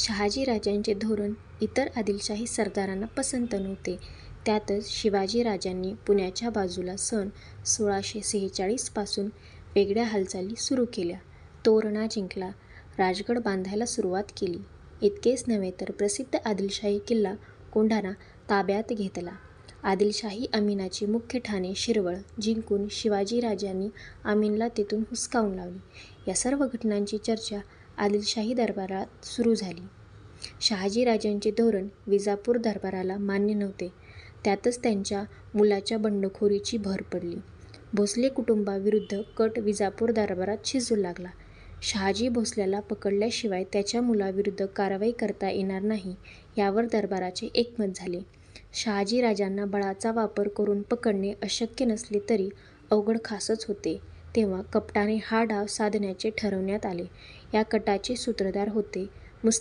शहाजीराजांचे धोरण इतर आदिलशाही सरदारांना पसंत नव्हते. त्यातच शिवाजीराजांनी पुण्याच्या बाजूला सन सोळाशे सेहेचाळीसपासून वेगळ्या हालचाली सुरू केल्या. तोरणा जिंकला, राजगड बांधायला सुरुवात केली. इतकेच नव्हे तर प्रसिद्ध आदिलशाही किल्ला कोंढाणा ताब्यात घेतला. आदिलशाही अमीनाची मुख्य ठाणे शिरवळ जिंकून शिवाजीराजांनी अमीनला तेथून हुसकावून लावली या सर्व घटनांची चर्चा आदिलशाही दरबारात सुरू झाली. शहाजीराजांचे धोरण विजापूर दरबाराला मान्य नव्हते. त्यातच त्यांच्या मुलाच्या बंडखोरीची भर पडली. भोसले कुटुंबाविरुद्ध कट विजापूर दरबारात शिजू लागला. शहाजी भोसल्याला पकडल्याशिवाय त्याच्या मुलाविरुद्ध कारवाई करता येणार नाही यावर दरबाराचे एकमत झाले. शहाजीराजांना बळाचा वापर करून पकडणे अशक्य नसले तरी अवघड खासच होते तेव्हा कपटाने हा डाव साधण्याचे ठरवण्यात आले. या कटाचे सूत्रधार होते